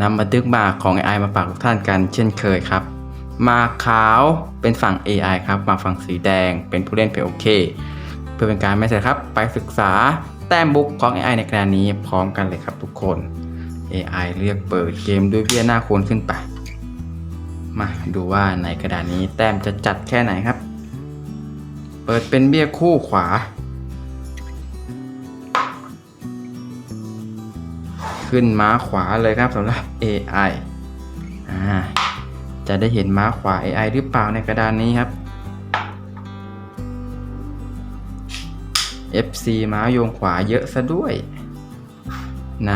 นำบันทึกบาของ AI มาฝากทุกท่านกันเช่นเคยครับ มาขาวเป็นฝั่ง AI ครับ มาฝั่งสีแดงเป็นผู้เล่นเพลโอเค เพื่อเป็นการไม่เสียครับ ไปศึกษาแต้มบุกของ AI ในกระดานนี้พร้อมกันเลยครับทุกคน AI เลือกเปิดเกมด้วยเบี้ยหน้าโคนขึ้นไป มาดูว่าในกระดานนี้แต้มจะจัดแค่ไหนครับ เปิดเป็นเบี้ยคู่ขวา ขึ้นม้าขวาเลยครับสำหรับ AI จะได้เห็นม้าขวา AI หรือเปล่าในกระดานนี้ครับ FC ม้าโยงขวาเยอะซะด้วย ใน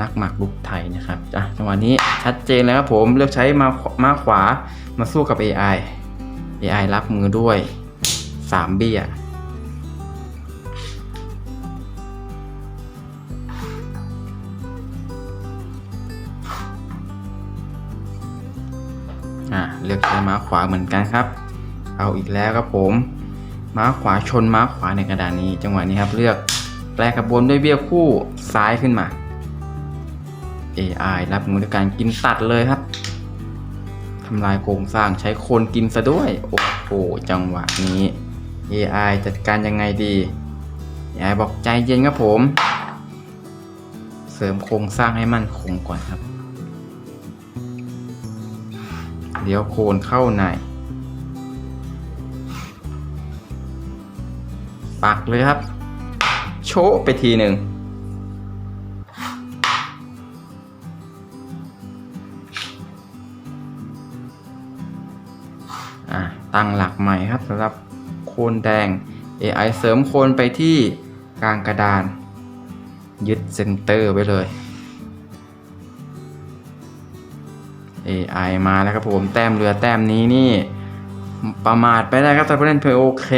นักหมากรุกไทยนะครับอะจังหวะนี้ชัดเจนเลยครับผมเลือกใช้มาม้าขวามาสู้กับ AI AI รับมือด้วย 3 เบี้ย อะเลือกใช้ม้าขวาเหมือนกันครับ เอาอีกแล้วครับผมม้าขวาชนม้าขวาในกระดานนี้ จังหวะนี้ครับเลือกแปลกระบวนด้วยเบี้ยคู่ซ้ายขึ้นมา AI รับมือด้วยการกินตัดเลยครับทำลายโครงสร้างใช้โคนกินซะด้วย โอ้โหจังหวะนี้ AI จัดการยังไงดี AI บอกใจเย็นครับผม เสริมโครงสร้างให้มั่นคงก่อนครับ เดี๋ยวโคนเข้าใน ปักเลยครับ โชะไปทีหนึ่ง ตั้งหลักใหม่ครับสำหรับโคนแดง AI เสริมโคนไปที่กลางกระดาน ยึดเซนเตอร์ไว้เลย AI มาแล้วครับผมแต้มเรือแต้มนี้นี่ ประมาทไปได้ครับแต่ผู้เล่นเพลโอเค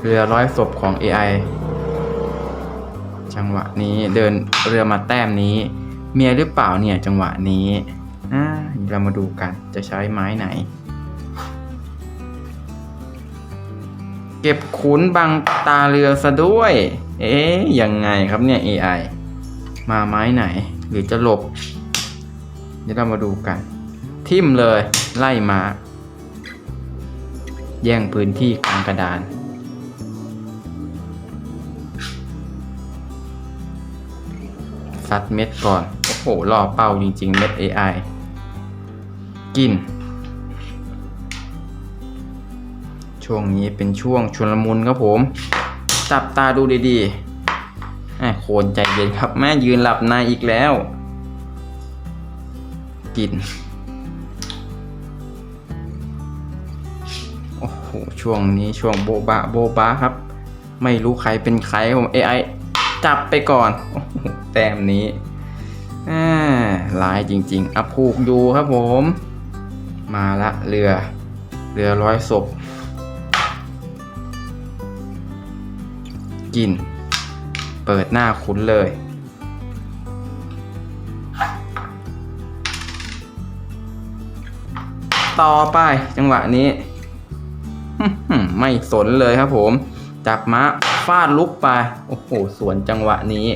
เรือร้อยศพของ AI จังหวะนี้เดินเรือมาแต้มนี้ เมียหรือเปล่าเนี่ยจังหวะนี้เรามาดูกันจะใช้ไม้ไหน เก็บขุนบังตาเรือซะด้วย เอ๊ยยังไงครับเนี่ย AI มาไม้ไหน หรือจะหลบ ดี๋ยวเรามาดูกัน ทิมเลยไล่มา แย่งพื้นที่กลางกระดาน ซัดเม็ดก่อน โอ้โหล่อเป้าจริง ๆ เม็ด AI กิน ช่วงนี้เป็นช่วงชวนละมุนครับผม จับตาดูดีๆโคนใจเย็นครับแม่ยืนหลับในอีกแล้ว กิน โอ้โห ช่วงนี้ช่วงโบบะโบบะครับ ไม่รู้ใครเป็นใครผม AI จับไปก่อน โอ้โห แต้มนี้อ่าลายจริงๆอะผูกอยู่ครับผม มาละเรือ เรือร้อยศพ กิน เปิดหน้าคุ้นเลย ต่อไปจังหวะนี้ไม่สนเลยครับผม จับม้าฟาดลุกไป โอ้โหสวนจังหวะนี้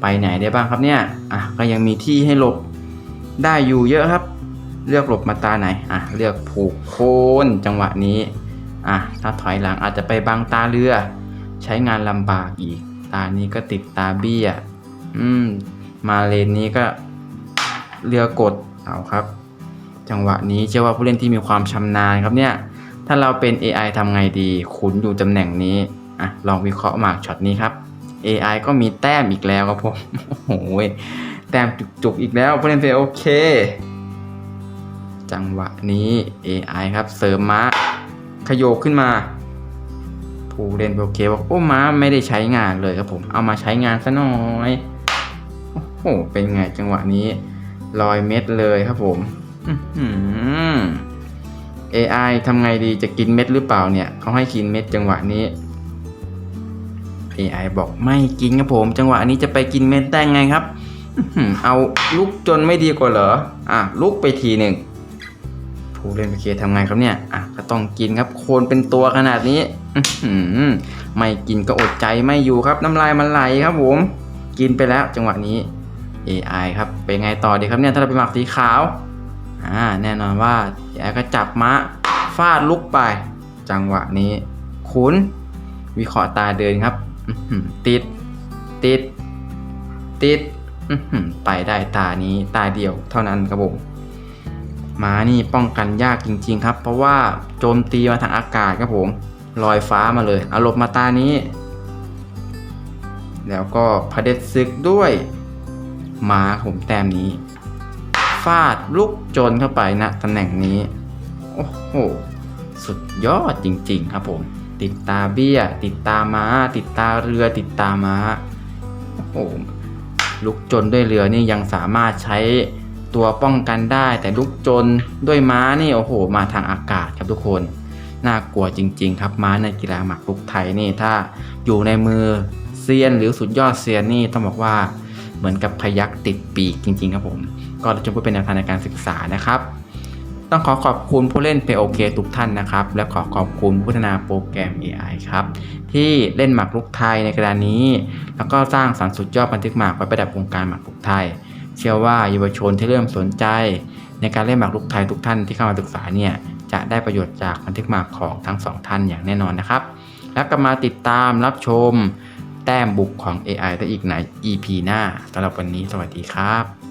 ไปไหนได้บ้างครับเนี่ย อะก็ยังมีที่ให้หลบได้อยู่เยอะครับ เลือกหลบมาตาไหน อะ เลือกผูกโคนจังหวะนี้ อะ ถ้าถอยหลังอาจจะไปบังตาเรือ ใช้งานลำบากอีก ตานี้ก็ติดตาเบี้ย อืม มาเลนนี้ก็เรือกดเอาครับ จังหวะนี้เชื่อว่าผู้เล่นที่มีความชำนาญครับเนี่ย ถ้าเราเป็น AI ทำไงดี ขุนอยู่ตำแหน่งนี้อะลองวิเคราะห์หมากช็อตนี้ครับ AI ก็มีแต้มอีกแล้วครับผมโอ้โหแต้มจุกๆอีกแล้วผู้เล่นเพลย์โอเค จังหวะนี้ AI ครับเสริมม้าขยโยกขึ้นมาผู้เล่นเโอเคบอกโอ้ม้าไม่ได้ใช้งานเลยครับผมเอามาใช้งานซะหน่อยโอ้โหเป็นไงจังหวะนี้ลอยเม็ดเลยครับผม AI ทำไงดีจะกินเม็ดหรือเปล่าเนี่ยเขาให้กินเม็ดจังหวะนี้ AI บอกไม่กินครับผม จังหวะนี้จะไปกินเม็ดได้ไงครับเอาลุกจนไม่ดีกว่าเหรอ อะลุกไปทีหนึ่งผู้เล่นโอเคทำไงครับเนี่ยอะก็ต้องกินครับโคนเป็นตัวขนาดนี้ไม่กินก็อดใจไม่อยู่ครับ น้ำลายมันไหลครับผม กินไปแล้วจังหวะนี้ AI ครับเป็นไงต่อดีครับเนี่ยถ้าเราไปหมักสีขาว อ่าแน่นอนว่า AI ก็จับม้าฟาดลุกไป จังหวะนี้ ขุน วิเคราะห์ตาเดินครับ ติด ติด ติดไปได้ตานี้ตาเดียวเท่านั้นครับผมม้านี่ป้องกันยากจริง ๆ ครับ เพราะว่าโจมตีมาทางอากาศครับผมลอยฟ้ามาเลยอารมณ์มาตานี้ แล้วก็พเด็จศึกด้วยม้าผมแต้มนี้ ฟาดลูกจนเข้าไปณตำแหน่งนี้ โอ้โห สุดยอดจริงๆครับผม ติดตาเบี้ย ติดตาม้า ติดตาเรือ ติดตาม้า โอ้โหลุกจนด้วยเรือนี่ยังสามารถใช้ตัวป้องกันได้ แต่ลุกจนด้วยม้านี่โอ้โห มาทางอากาศครับทุกคน น่ากลัวจริง ๆ ครับม้าในกีฬาหมากรุกไทยนี่ถ้าอยู่ในมือเซียนหรือสุดยอดเซียนนี่ต้องบอกว่าเหมือนกับพยักติดปีกจริง ๆ ครับผม ก็จะเพื่อเป็นแนวทางในการศึกษานะครับ ต้องขอขอบคุณผู้เล่น POK ทุกท่านนะครับ และขอขอบคุณพัฒนาโปรแกรม AI ครับ ที่เล่นหมากรุกไทยในกรณีนี้ แล้วก็สร้างสรรค์สุดยอดบันทึกหมากไว้ประดับวงการหมากรุกไทย เชื่อว่าเยาวชนที่เริ่มสนใจ ในการเล่นหมากรุกไทยทุกท่านที่เข้ามาศึกษาเนี่ยจะได้ประโยชน์จากบันทึกหมากของทั้งสองท่านอย่างแน่นอนนะครับ แล้วก็มาติดตามรับชมแต้มบุกของ AI ได้อีกใน EP หน้าสำหรับวันนี้สวัสดีครับ